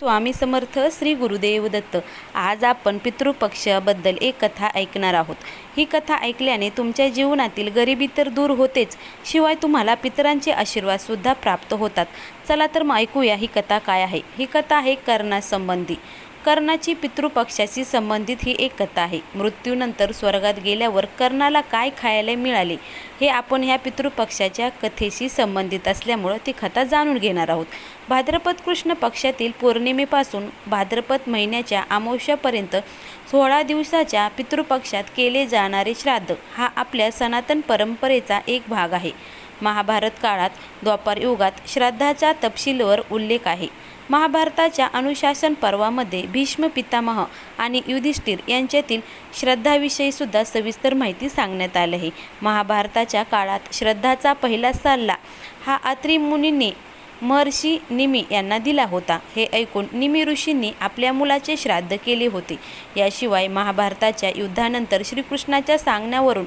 स्वामी समर्थ श्री गुरुदेव दत्त. आज आपण पितृपक्षाबद्दल एक कथा ऐकणार आहोत. ही कथा ऐकल्याने तुमच्या जीवनातील गरिबी तर दूर होतेच शिवाय तुम्हाला पितरांचे आशीर्वादसुद्धा प्राप्त होतात. चला तर मग ऐकूया ही कथा काय आहे. ही कथा आहे कर्णासंबंधी. कर्णाची पितृपक्षाशी संबंधित ही एक कथा आहे. मृत्यूनंतर स्वर्गात गेल्यावर कर्णाला काय खायला मिळाले हे आपण ह्या पितृपक्षाच्या कथेशी संबंधित असल्यामुळं ती कथा जाणून घेणार आहोत. भाद्रपद कृष्ण पक्षातील पौर्णिमेपासून भाद्रपद महिन्याच्या अमावश्यापर्यंत सोळा दिवसाच्या पितृपक्षात केले जाणारे श्राद्ध हा आपल्या सनातन परंपरेचा एक भाग आहे. महाभारत काळात द्वापार युगात श्राद्धाच्या तपशीलवर उल्लेख आहे. महाभारताच्या अनुशासन पर्वामध्ये भीष्म पितामह आणि युधिष्ठिर यांच्यातील श्रद्धाविषयी सुद्धा सविस्तर माहिती सांगण्यात आली आहे. महाभारताच्या काळात श्रद्धाचा पहिला सल्ला हा अत्रि मुनींनी महर्षी निमी यांना दिला होता. हे ऐकून निमी ऋषींनी आपल्या मुलाचे श्राद्ध केले होते. याशिवाय महाभारताच्या युद्धानंतर श्रीकृष्णाच्या सांगण्यावरून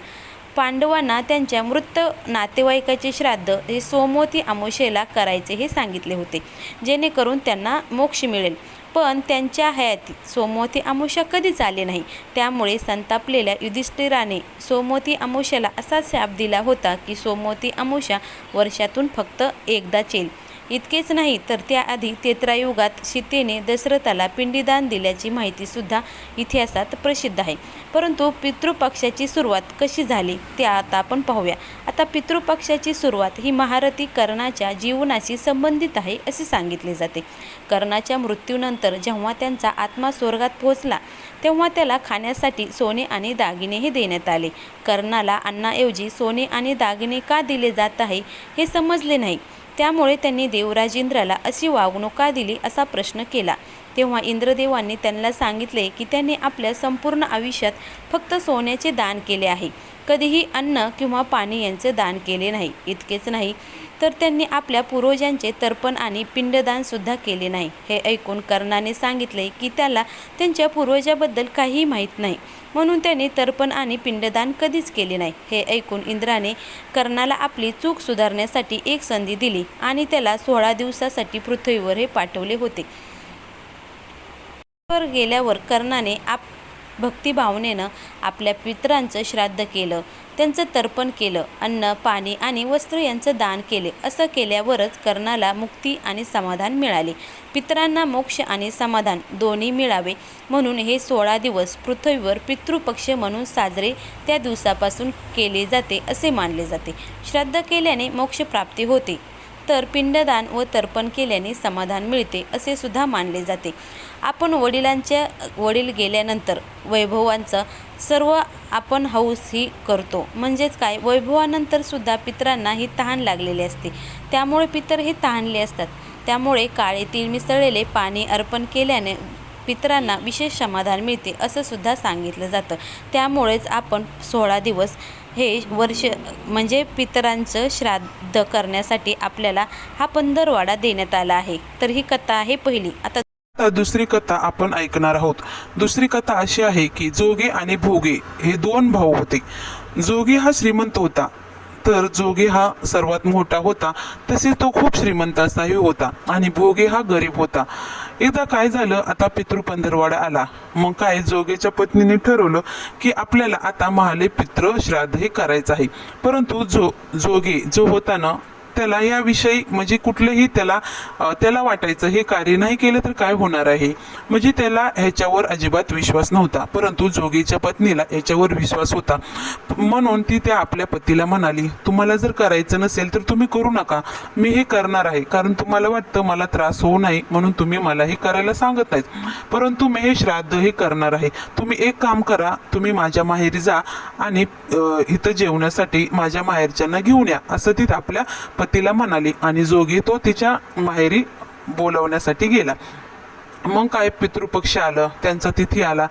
पांडवांना त्यांच्या मृत नातेवाईकाचे श्राद्ध हे सोमवती अमोशेला करायचे हे सांगितले होते जेणेकरून त्यांना मोक्ष मिळेल. पण त्यांच्या हयातीत सोमवती अमोशा कधीच आले नाही. त्यामुळे संतापलेल्या युधिष्ठिराने सोमवती अमावस्याला असा शाप दिला होता की सोमवती अमोशा वर्षातून फक्त एकदाच येईल. इतकेच नाही तर त्याआधी तेत्रायुगात सीतेने दशरथाला पिंडीदान दिल्याची माहितीसुद्धा इतिहासात प्रसिद्ध आहे. परंतु पितृपक्षाची सुरुवात कशी झाली ते आता आपण पाहूया. आता पितृपक्षाची सुरुवात ही महारथी कर्णाच्या जीवनाशी संबंधित आहे असे सांगितले जाते. कर्णाच्या मृत्यूनंतर जेव्हा त्यांचा आत्मा स्वर्गात पोहोचला तेव्हा त्याला खाण्यासाठी सोने आणि दागिने हे देण्यात आले. कर्णाला अन्नाऐवजी सोने आणि दागिने का दिले जात आहे हे समजले नाही. त्यामुळे त्यांनी देवराज इंद्राला अशी वागणूक का दिली असा प्रश्न केला. तेव्हा इंद्रदेवांनी त्यांना सांगितले की त्यांनी आपल्या संपूर्ण आयुष्यात फक्त सोन्याचे दान केले आहे. कधीही अन्न किंवा पाणी यांचे दान केले नाही इतकेच नाही तर त्यांनी आपल्या पूर्वजांचे तर्पण आणि पिंडदानसुद्धा केले नाही. हे ऐकून कर्णाने सांगितले की त्याला त्यांच्या पूर्वजाबद्दल काहीही माहीत नाही म्हणून त्याने तर्पण आणि पिंडदान कधीच केले नाही. हे ऐकून इंद्राने कर्णाला आपली चूक सुधारण्यासाठी एक संधी दिली आणि त्याला सोळा दिवसासाठी पृथ्वीवर हे पाठवले होते. वर गेल्यावर कर्णाने आप भक्तिभावनेनं आपल्या पितरांचं श्राद्ध केलं त्यांचं तर्पण केलं अन्न पाणी आणि वस्त्र यांचं दान केले. असं केल्यावरच कर्णाला मुक्ती आणि समाधान मिळाले. पितरांना मोक्ष आणि समाधान दोन्ही मिळावे म्हणून हे सोळा दिवस पृथ्वीवर पितृपक्ष म्हणून साजरे त्या दिवसापासून केले जाते असे मानले जाते. श्राद्ध केल्याने मोक्षप्राप्ती होते. तर पिंडदान व तर्पण केल्याने समाधान मिळते असे सुद्धा मानले जाते. आपण वडिलांच्या वडील गेल्यानंतर वैभवांचं सर्व आपण हौस ही करतो. म्हणजेच काय? वैभवानंतर सुद्धा पितरांना ही तहान लागलेली असते. त्यामुळे पितर हे तहानले असतात. त्यामुळे काळे तीळ मिसळलेले पाणी अर्पण केल्याने पितरांना विशेष समाधान मिळते असं सुद्धा सांगितलं जातं. त्यामुळेच आपण सोळा दिवस हे वर्ष म्हणजे पितरांचं श्राद्ध करण्यासाठी आपल्याला हा पंधरवाडा देण्यात आला आहे. तर ही कथा आहे पहिली. आता दुसरी कथा आपण ऐकणार आहोत. दुसरी कथा अशी आहे की जोगे आणि भोगे हे दोन भाऊ होते. जोगे हा श्रीमंत होता. तर जोगे हा सर्वात मोठा होता. तसेच तो खूप श्रीमंत असाही होता आणि भोगे हा गरीब होता. एकदा काय झालं आता पितृ पंधरवाडा आला. मग काय जोगेच्या पत्नीने ठरवलं की आपल्याला आता महाले पितृ श्राद्ध हे करायचं आहे. परंतु जो जोगे जो होता ना त्याला याविषयी म्हणजे कुठलंही त्याला त्याला वाटायचं हे कार्य नाही केलं तर काय होणार आहे? म्हणजे त्याला ह्याच्यावर अजिबात विश्वास नव्हता. परंतु जोगीच्या पत्नीला याच्यावर विश्वास होता. म्हणून ती त्या आपल्या पतीला म्हणाली तुम्हाला जर करायचं नसेल तर तुम्ही करू नका. मी हे करणार आहे. कारण तुम्हाला वाटतं मला त्रास होऊ नये म्हणून तुम्ही मला हे करायला सांगत नाहीत. परंतु मी हे श्राद्ध हे करणार आहे. तुम्ही एक काम करा. तुम्ही माझ्या माहेरी जा आणि इथं जेवण्यासाठी माझ्या माहेरच्यांना घेऊन या. असं ती आपल्या पतीला म्हणाली आणि जोगी तो तिच्या माहेरी बोलवण्यासाठी गेला. मग काय पितृपक्ष आलं? त्यांचा तिथी आला.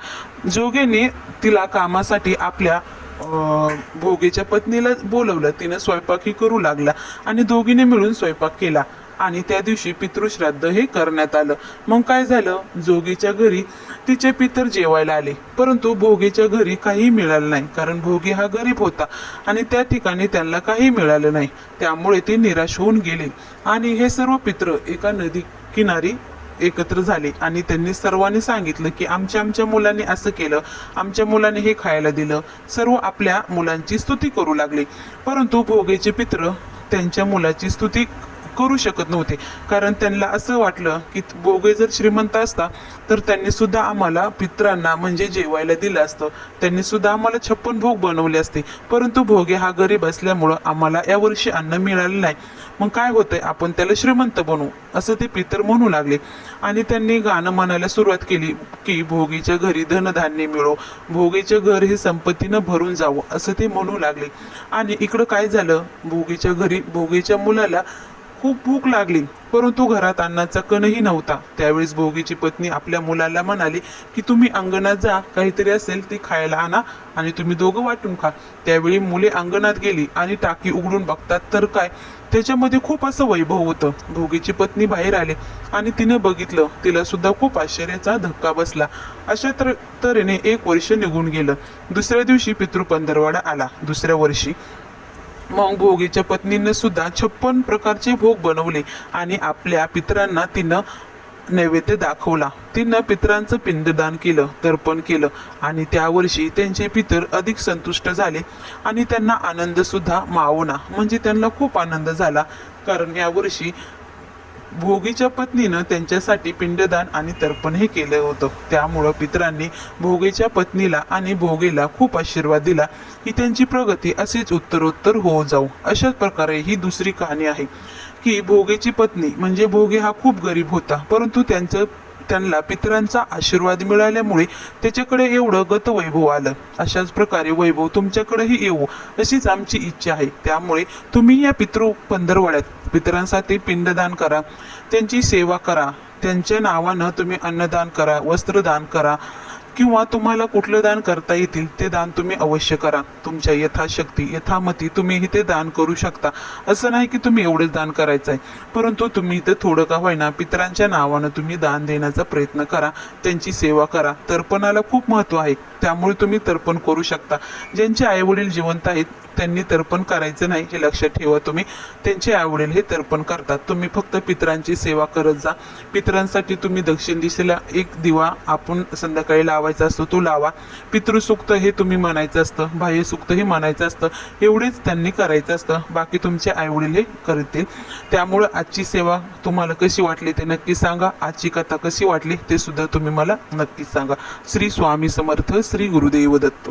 जोगेने तिला कामासाठी आपल्या भोगेच्या भोगीच्या पत्नीला बोलवलं. तिने स्वयंपाकही करू लागला आणि दोघीने मिळून स्वयंपाक केला. आणि त्या दिवशी पितृश्राद्ध हे करण्यात आलं. मग काय झालं? जोगीच्या घरी तिचे पितर जेवायला आले. परंतु भोगीच्या घरी काही मिळालं नाही कारण भोगी हा गरीब होता आणि त्या ठिकाणी त्यांना काही मिळालं नाही. त्यामुळे ते निराश होऊन गेले. आणि हे सर्व पित्र एका नदी किनारी एकत्र झाले आणि त्यांनी सर्वांनी सांगितलं की आमच्या आमच्या मुलांनी असं केलं. आमच्या मुलाने हे खायला दिलं. सर्व आपल्या मुलांची स्तुती करू लागले. परंतु भोगेचे पित्र त्यांच्या मुलाची स्तुती करू शकत नव्हते. कारण त्यांना असं वाटलं की भोगे जर श्रीमंत असता तर त्यांनी सुद्धा आम्हाला पित्रांना म्हणजे जेवायला दिलं असतं. त्यांनी सुद्धा आम्हाला छप्पन भोग बनवले असते. परंतु भोगे हा गरीब असल्यामुळं आम्हाला यावर्षी अन्न मिळालं नाही. मग काय होतंय? आपण त्याला श्रीमंत बनवू असं ते पितर म्हणू लागले. आणि त्यांनी गाणं म्हणायला सुरुवात केली की भोगीच्या घरी धनधान्य मिळो भोगीचे घर हे संपत्तीनं भरून जावं असं ते म्हणू लागले. आणि इकडं काय झालं? भोगीच्या घरी भोगीच्या मुलाला खूप भूक लागली. परंतु घरात अन्नाचा कणही नव्हता. त्यावेळेस भोगीची पत्नी आपल्या मुलाला म्हणाली की तुम्ही अंगणात जा. काहीतरी असेल ते खायला आणा आणि तुम्ही दोघं वाटून खा. त्यावेळी मुले अंगणात गेली आणि टाकी उघडून बघतात तर काय? त्याच्यामध्ये खूप असं वैभव होतं. भोगीची पत्नी बाहेर आले आणि तिने बघितलं. तिला सुद्धा खूप आश्चर्याचा धक्का बसला. अशा तर तऱ्हेने एक वर्ष निघून गेलं. दुसऱ्या दिवशी पितृपंधरवाडा आला. दुसऱ्या वर्षी मग भोगीच्या पत्नीनं सुद्धा छप्पन प्रकारचे भोग बनवले आणि आपल्या पितरांना तिनं नैवेद्य दाखवला. तिनं पितरांचं पिंडदान केलं तर्पण केलं आणि त्या वर्षी त्यांचे पितर अधिक संतुष्ट झाले आणि त्यांना आनंद सुद्धा मावना. म्हणजे त्यांना खूप आनंद झाला. कारण या वर्षी भोगीच्या पत्नीनं त्यांच्यासाठी पिंडदान आणि तर्पण हे केलं होतं. त्यामुळं पितरांनी भोगीच्या पत्नीला आणि भोगीला खूप आशीर्वाद दिला की त्यांची प्रगती असेच उत्तरोत्तर होत जाऊ. अशाच प्रकारे ही दुसरी कहाणी आहे की भोगेची पत्नी म्हणजे भोगे हा खूप गरीब होता परंतु त्यांचं त्यांना पितरांचा आशीर्वाद मिळाल्यामुळे त्याच्याकडे एवढं गतवैभव आलं. अशाच प्रकारे वैभव तुमच्याकडेही येऊ अशीच आमची इच्छा आहे. त्यामुळे तुम्ही या पितृ पंधरवड्यात पितरांसाठी पिंडदान करा त्यांची सेवा करा त्यांच्या नावानं तुम्ही अन्नदान करा वस्त्रदान करा किंवा तुम्हाला कुठलं दान करता येतील ते दान तुम्ही अवश्य करा. तुमच्या यथाशक्ती यथामती तुम्ही इथे दान करू शकता. असं नाही की तुम्ही एवढंच दान करायचं आहे. परंतु तुम्ही इथे थोडं का होईना पितरांच्या नावानं तुम्ही दान देण्याचा प्रयत्न करा. त्यांची सेवा करा. तर्पणाला खूप महत्त्व आहे. त्यामुळे तुम्ही तर्पण करू शकता. ज्यांचे आईवडील जिवंत आहेत त्यांनी तर्पण करायचं नाही हे लक्षात ठेवा तुम्ही. त्यांचे आईवडील हे तर्पण करतात. तुम्ही फक्त पितरांची सेवा करत जा. पितरांसाठी तुम्ही दक्षिण दिशेला एक दिवा आपण संध्याकाळी लावा लावायचा असतो तो लावा. पितृसुक्त हे तुम्ही म्हणायचं असतं बाह्यसुक्त हे म्हणायचं असतं एवढेच त्यांनी करायचं असतं. बाकी तुमचे आईवडील हे करतील. त्यामुळं आजची सेवा तुम्हाला कशी वाटली ते नक्की सांगा. आजची कथा कशी वाटली ते सुद्धा तुम्ही मला नक्कीच सांगा. श्री स्वामी समर्थ श्री गुरुदेव दत्त.